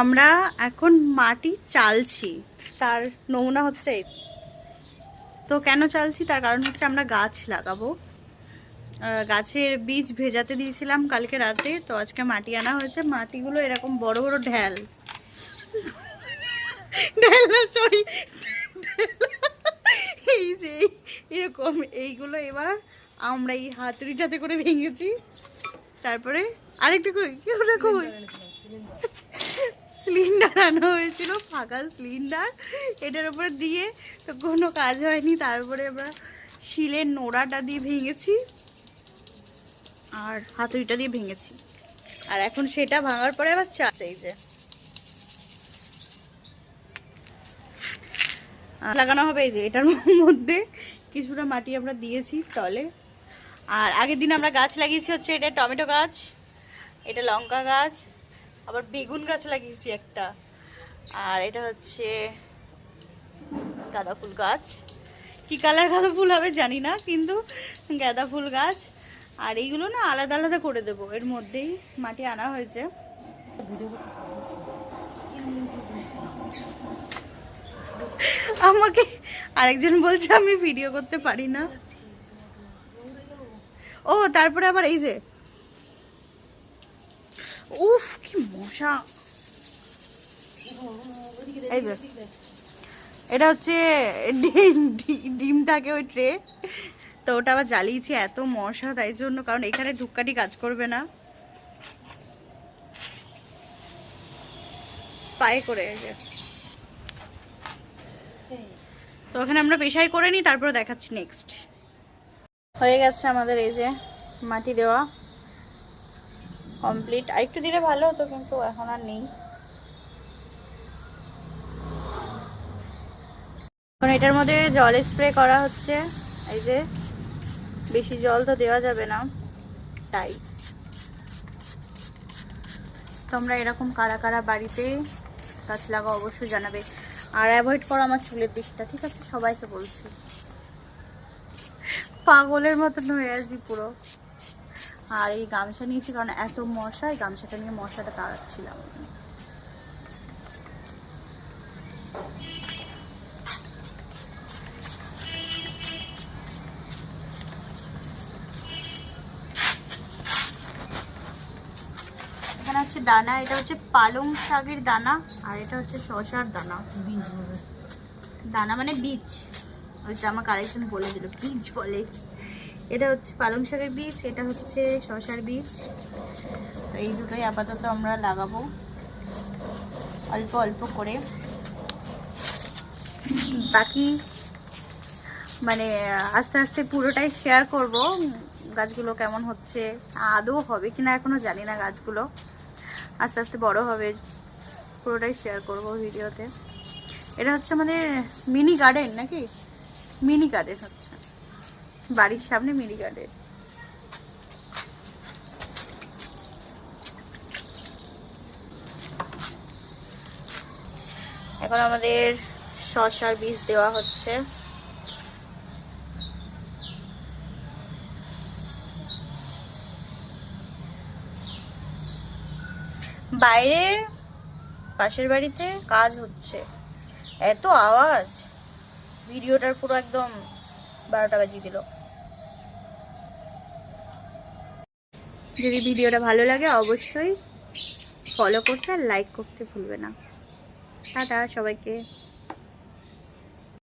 আমরা এখন মাটি চালছি, তার নমুনা হচ্ছে। তো কেন চালছি? তার কারণ হচ্ছে আমরা গাছ লাগাবো। গাছের বীজ ভেজাতে দিয়েছিলাম কালকে রাতে, তো আজকে মাটি আনা হয়েছে। মাটিগুলো এরকম বড় বড় ঢ্যাল ঢ্যাল না সরি এই যে, এরকম, এইগুলো এবার আমরা এই হাতুড়িটাতে করে ভেঙেছি। তারপরে আরেকটু কই? ওটা কই? সিলিন্ডার আনা হয়েছিল, ফাঁকা সিলিন্ডার এটার উপরে দিয়ে তো কোনো কাজ হয়নি তারপরে আমরা শিলের নোড়াটা দিয়ে ভেঙেছি আর হাতুড়িটা দিয়ে ভেঙেছি। আর এখন সেটা ভাঙার পরে আবার চা যে। লাগানো হবে এই যে, এটার মধ্যে কিছুটা মাটি আমরা দিয়েছি তলে। আর আগের দিন আমরা গাছ লাগিয়েছি হচ্ছে এটা টমেটো গাছ, এটা লঙ্কা গাছ আবার বেগুন গাছ লাগিয়েছি একটা। আর এটা হচ্ছে গাঁদা ফুল গাছ। কি কালার গাঁদা ফুল হবে জানি না, কিন্তু গাঁদা ফুল গাছ। আর এইগুলো না আলাদা আলাদা করে দেবো, এর মধ্যেই মাটি আনা হয়েছে। আমাকে আরেকজন বলছে আমি ভিডিও করতে পারি না। ও, তারপরে আবার এই যে উফ, কি মশা। এই যে, এটা হচ্ছে ডিম থাকে ওই ট্রে। তো ওটা আবার জ্বালিয়েছি, এত মশা, তাই জন্য, কারণ এখানে ধূপকাঠি কাজ করবে না। পায়ে করে তো ওখানে আমরা পেশাই করে নিই, তারপরে দেখাচ্ছি নেক্সট হয়ে গেছে আমাদের এই যে মাটি দেওয়া। কমপ্লিট আর একটু দিলে ভালো হতো, কিন্তু এখন আর নেই। এখন এটার মধ্যে জল স্প্রে করা হচ্ছে। এই যে, বেশি জল তো দেওয়া যাবে না, তাই। তোমরা এরকম কারা কারা বাড়িতে গাছ লাগাও অবশ্যই জানাবে। আর অ্যাভয়েড করো আমার চুলের দিকটা ঠিক আছে? সবাইকে বলছি। পাগলের মতন হয়ে আছি পুরো। আর এই গামছা নিয়েছি কারণ এত মশা এই গামছাটা নিয়ে মশাটা তাড়াচ্ছিলাম। এখানে হচ্ছে দানা এটা হচ্ছে পালং শাকের দানা আর এটা হচ্ছে শশার দানা। দানা মানে বীজ। ওইটা আমাকে আরেকজন বলে দিল বীজ বলে। এটা হচ্ছে পালং শাকের বীজ, এটা হচ্ছে শশার বীজ। তো এই দুটোই আপাতত আমরা লাগাবো অল্প অল্প করে। বাকি মানে আস্তে আস্তে পুরোটাই শেয়ার করব, গাছগুলো কেমন হচ্ছে, আদৌ হবে কিনা এখনও জানি না গাছগুলো। আস্তে আস্তে বড় হবে, পুরোটাই শেয়ার করব ভিডিওতে। এটা হচ্ছে আমাদের মিনি গার্ডেন নাকি? মিনি গার্ডেন হচ্ছে। বাড়ির সামনে মিনি গার্ডেন এখন আমাদের শসার বীজ দেওয়া হচ্ছে। বাইরে পাশের বাড়িতে কাজ হচ্ছে। এত আওয়াজ। ভিডিওটার পুরো একদম বারোটা বাজিয়ে দিল। যদি ভিডিওটা ভালো লাগে অবশ্যই ফলো করতে আর লাইক করতে ভুলবে না। টাটা সবাইকে।